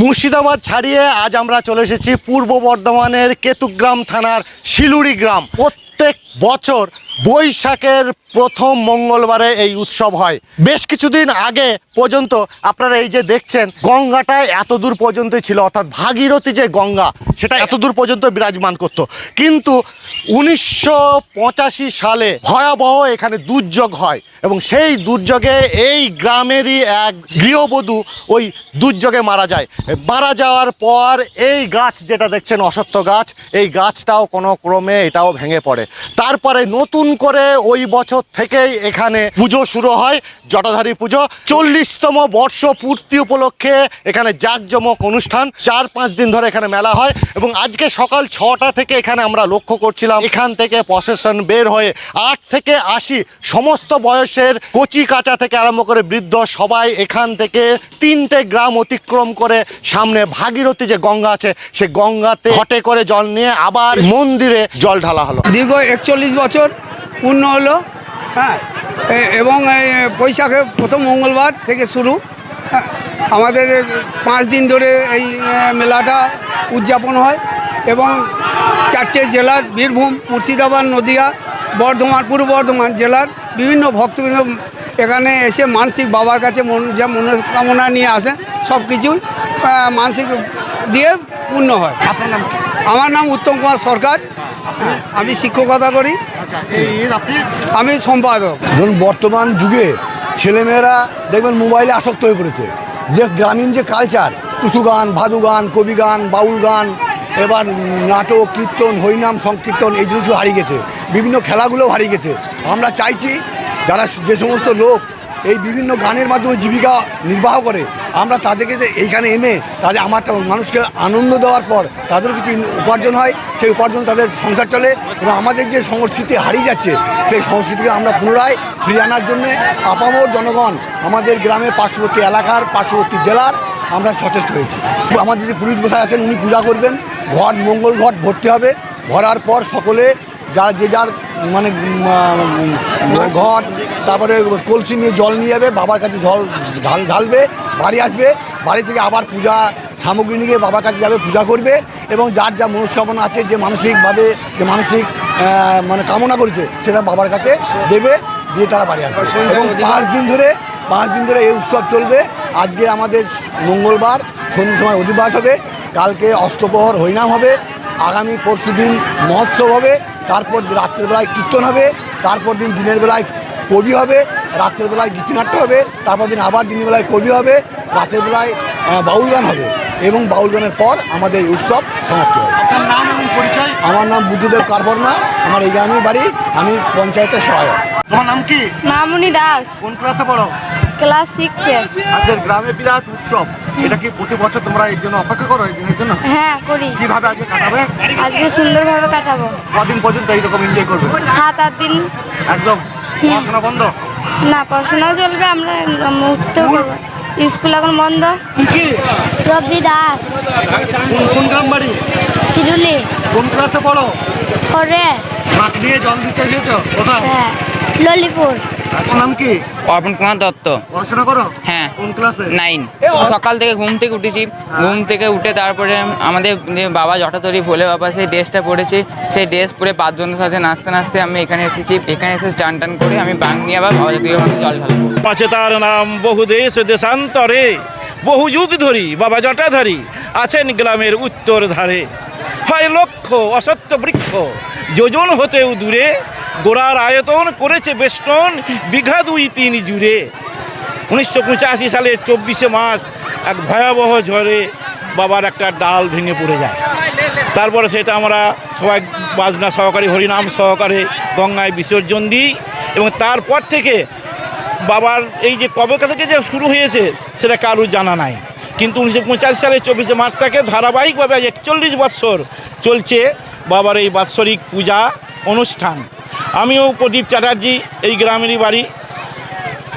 মুর্শিদাবাদ ছাড়িয়ে আজ আমরা চলে এসেছি পূর্ব বর্ধমানের কেতুগ্রাম থানার শিলুড়ি গ্রাম। প্রত্যেক বছর বৈশাখের প্রথম মঙ্গলবারে এই উৎসব হয়। বেশ কিছুদিন আগে পর্যন্ত আপনারা এই যে দেখছেন গঙ্গাটা এত দূর পর্যন্তই ছিল, অর্থাৎ ভাগীরথী যে গঙ্গা, সেটা এত দূর পর্যন্ত বিরাজমান করত। কিন্তু উনিশশো পঁচাশি সালে ভয়াবহ এখানে দুর্যোগ হয় এবং সেই দুর্যোগে এই গ্রামেরই এক গৃহবধূ ওই দুর্যোগে মারা যায়। মারা যাওয়ার পর এই গাছ যেটা দেখছেন, অসত্য গাছ, এই গাছটাও কোনো ক্রমে এটাও ভেঙে পড়ে। তারপরে নতুন করে ওই বছর থেকেই এখানে পুজো শুরু হয়, জটাধারী পুজো। চল্লিশতম বর্ষ পূর্তি উপলক্ষে এখানে জাঁকজমক অনুষ্ঠান। চার পাঁচ দিন ধরে এখানে মেলা হয় এবং আজকে সকাল ছটা থেকে এখানে আমরা লক্ষ্য করছিলাম, এখান থেকে প্রসেশন বের হয়ে আট থেকে আশি সমস্ত বয়সের কচি কাঁচা থেকে আরম্ভ করে বৃদ্ধ সবাই এখান থেকে তিনটে গ্রাম অতিক্রম করে সামনে ভাগীরথী যে গঙ্গা আছে, সে গঙ্গাতে ঘটে করে জল নিয়ে আবার মন্দিরে জল ঢালা হলো। দীর্ঘ একচল্লিশ বছর পূর্ণ হলো হ্যাঁ এবং বৈশাখে প্রথম মঙ্গলবার থেকে শুরু হ্যাঁ, আমাদের পাঁচ দিন ধরে এই মেলাটা উদযাপন হয় এবং চারটে জেলার বীরভূম মুর্শিদাবাদ নদিয়া বর্ধমান পূর্ব বর্ধমান জেলার বিভিন্ন ভক্তবৃন্দ এখানে এসে মানসিক বাবার কাছে মন যা মনোকামনা নিয়ে আসেন সব কিছুই মানসিক দিয়ে পূর্ণ হয়। আপনার নাম আমার নাম উত্তম কুমার সরকার। আমি শিক্ষকতা করি। আচ্ছা আমি সম্পাদক। ধরুন বর্তমান যুগে ছেলেমেয়েরা দেখবেন মোবাইলে আসক্ত হয়ে পড়েছে। যে গ্রামীণ যে কালচার টুসু গান ভাদু গান কবি গান বাউল গান এবার নাটক কীর্তন হরিনাম সংকীর্তন এই জিনিসগুলো হারিয়ে গেছে। বিভিন্ন খেলাগুলোও হারিয়ে গেছে। আমরা চাইছি যারা যে সমস্ত লোক এই বিভিন্ন গানের মাধ্যমে জীবিকা নির্বাহ করে আমরা তাদেরকে যে এইখানে এনে তাদের আমার মানুষকে আনন্দ দেওয়ার পর তাদের কিছু উপার্জন হয়, সেই উপার্জন তাদের সংসার চলে এবং আমাদের যে সংস্কৃতি হারিয়ে যাচ্ছে, সেই সংস্কৃতিকে আমরা পুনরায় ফিরিয়ে আনার জন্যে আপামর জনগণ আমাদের গ্রামের পার্শ্ববর্তী এলাকার পার্শ্ববর্তী জেলার আমরা সচেষ্ট হয়েছি। আমাদের যে পুরোহিত বসায় আছেন, উনি পূজা করবেন, ঘট, মঙ্গল ঘট ভর্তি হবে, ভরার পর সকলে যার যে যার মানে ঘট তারপরে কলসি নিয়ে জল নিয়ে যাবে বাবার কাছে জল ঢাল ঢালবে বাড়ি আসবে বাড়ি থেকে আবার পূজা সামগ্রী নিয়ে বাবার কাছে যাবে পূজা করবে এবং যার যা মনস্কামনা আছে যে মানসিকভাবে যে মানসিক মানে কামনা করেছে সেটা বাবার কাছে দেবে দিয়ে তারা বাড়ি আসবে। এবং পাঁচ দিন ধরে পাঁচ দিন ধরে এই উৎসব চলবে। আজকে আমাদের মঙ্গলবার সন্ধ্যের সময় অধিবাস হবে। কালকে অষ্টপ্রহর হরিনাম হবে। আগামী পরশু দিন মহোৎসব হবে। তারপর রাত্রের বেলায় কীর্তন হবে তারপর দিন দিনের বেলায় কবি হবে রাত্রের বেলায় গীতিনাট্য হবে তারপর দিন আবার দিনের বেলায় কবি হবে রাতের বেলায় বাউল গান হবে এবং বাউল গানের পর আমাদের এই উৎসব সমাপ্ত হবে। আপনার নাম এবং পরিচয়? আমার নাম বুদ্ধদেব কারবর্মা আমার এই গ্রামের বাড়ি আমি পঞ্চায়েতের সহায়ক। তোমার নাম কি? মামুনি দাস। কোন ক্লাসে পড়ো? ক্লাস সিক্সে আজকের গ্রামে বিরাট উৎসব। এটা কি প্রতি বছর তোমরা এর জন্য অপেক্ষা করো এই দিনের জন্য? হ্যাঁ করি। কীভাবে আজকে কাটাবে? আজকে সুন্দরভাবে কাটাবো। কদিন পর্যন্ত এইরকম এনজয় করবে? সাত আট দিন। একদম? পড়াশোনা বন্ধ? না পড়াশোনাও চলবে আমরা মুহূর্তেও করব। স্কুল এখন বন্ধ। কি? রবি দাস। কোন গ্রাম বাড়ি? শিরুলি কোন ক্লাসে পড়ো? করে মাঠ দিয়ে জল দিতে এসেছ? কোথায়? হ্যাঁ ললিপুর। আপনার নাম কি? অর্পণ কুমার দত্ত। পড়াশোনা করো? হ্যাঁ। কোন ক্লাসে? নাইন। সকাল থেকে ঘুম থেকে উঠেছি। ঘুম থেকে উঠে তারপরে আমাদের বাবা জটাতরি ভোলে বাবা সেই ড্রেসটা পরেছে। সেই ড্রেস পরে পাঁচজনের সাথে নাচতে নাচতে আমি এখানে এসেছি। এখানে এসে চান টান করে আমি বাং নিয়ে আবার বাবা মাথায় জল ঢালবো। আছে তার নাম বহু দেশ দেশান্তরে বহু যুগ ধরি বাবা জটাধারী আছেন গ্রামের উত্তর ধারে। হয় লক্ষ্য অসত্য বৃক্ষ যোজন হতেও দূরে গোড়ার আয়তন করেছে বেষ্টন বিঘা দুই তিন জুড়ে। উনিশশো পঁচাশি সালের চব্বিশে মার্চ এক ভয়াবহ ঝড়ে বাবার একটা ডাল ভেঙে পড়ে যায়। তারপরে সেটা আমরা সবাই বাজনা সহকারে, হরিনাম সহকারে গঙ্গায় বিসর্জন দিই এবং তারপর থেকে বাবার এই যে কবে থেকে যে শুরু হয়েছে, সেটা কারুর জানা নাই। কিন্তু উনিশশো পঁচাশি সালের চব্বিশে মার্চ থেকে ধারাবাহিকভাবে একচল্লিশ বৎসর চলছে বাবার এই বাৎসরিক পূজা অনুষ্ঠান। আমিও প্রদীপ চ্যাটার্জি এই গ্রামেরই বাড়ি।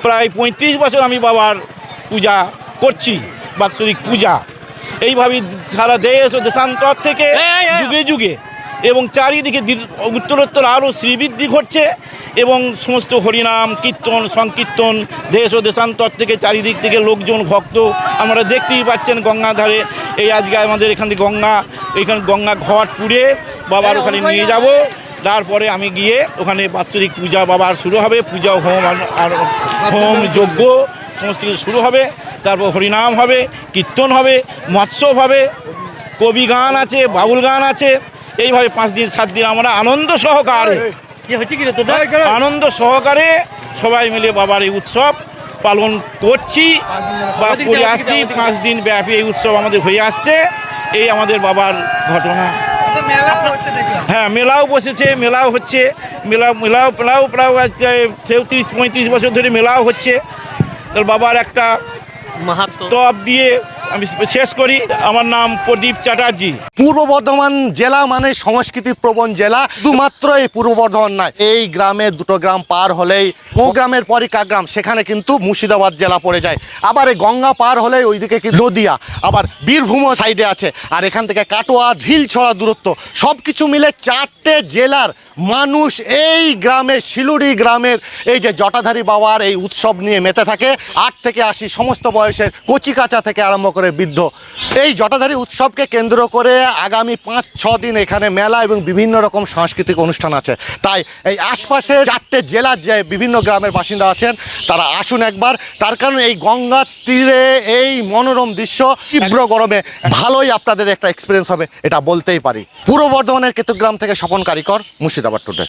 প্রায় পঁয়ত্রিশ বছর আমি বাবার পূজা করছি বাৎসরিক পূজা। এইভাবেই সারা দেশ ও দেশান্তর থেকে যুগে যুগে এবং চারিদিকে উত্তরোত্তর আরও শ্রীবৃদ্ধি ঘটছে এবং সমস্ত হরিনাম কীর্তন সংকীর্তন দেশ ও দেশান্তর থেকে চারিদিক থেকে লোকজন ভক্ত আমরা দেখতেই পাচ্ছেন গঙ্গা ধারে এই আজকে আমাদের এখান থেকে গঙ্গা এখানে গঙ্গা ঘট পুড়ে বাবার ওখানে নিয়ে যাব। তারপরে আমি গিয়ে ওখানে বাৎসরিক পূজা বাবার শুরু হবে পূজা হোম আর- হোম যজ্ঞ সমস্ত কিছু শুরু হবে তারপর হরিনাম হবে কীর্তন হবে মৎস্যব হবে কবি গান আছে বাউল গান আছে এইভাবে পাঁচ দিন সাত দিন আমরা আনন্দ সহকারে আনন্দ সহকারে সবাই মিলে বাবার এই উৎসব পালন করছি বা করে আসছি পাঁচ দিন ব্যাপী এই উৎসব আমাদের হয়ে আসছে এই আমাদের বাবার ঘটনা। হ্যাঁ মেলাও বসেছে মেলাও হচ্ছে মেলা মেলাও মেলাও প্রায় চৌত্রিশ পঁয়ত্রিশ বছর ধরে মেলাও হচ্ছে। তার বাবার একটা স্তব দিয়ে আমি শেষ করি। আমার নাম প্রদীপ চ্যাটার্জি। পূর্ব বর্ধমান জেলা মানে সংস্কৃতি প্রবণ জেলা, শুধুমাত্র এই পূর্ব বর্ধমান নয়, এই গ্রামে দুটো গ্রাম পার হলেই ও গ্রামের পরই কাগ্রাম সেখানে কিন্তু মুর্শিদাবাদ জেলা পড়ে যায়। আবার এই গঙ্গা পার হলেই ওইদিকে কি নদিয়া, আবার বীরভূম সাইডে আছে। আর এখান থেকে কাটোয়া ঢিল ছড়া দূরত্ব সব কিছু মিলে চারটে জেলার মানুষ এই গ্রামে, শিলুড়ি গ্রামের এই যে জটাধারী বাবার এই উৎসব নিয়ে মেতে থাকে। আট থেকে আশি, সমস্ত বয়সের কচি কাঁচা থেকে আরম্ভ করে বৃদ্ধ। এই জটাধারী উৎসবকে কেন্দ্র করে আগামী পাঁচ, ছ দিন এখানে মেলা এবং বিভিন্ন রকম সাংস্কৃতিক অনুষ্ঠান আছে। তাই এই আশপাশে চারটে জেলার যে বিভিন্ন গ্রামের বাসিন্দা আছেন, তারা আসুন একবার। তার কারণ এই গঙ্গার তীরে এই মনোরম দৃশ্য তীব্র গরমে ভালোই আপনাদের একটা এক্সপিরিয়েন্স হবে, এটা বলতেই পারি। পূর্ব বর্ধমানের কেতুগ্রাম থেকে স্বপন কারিকর, মুর্শিদাবাদ টুডে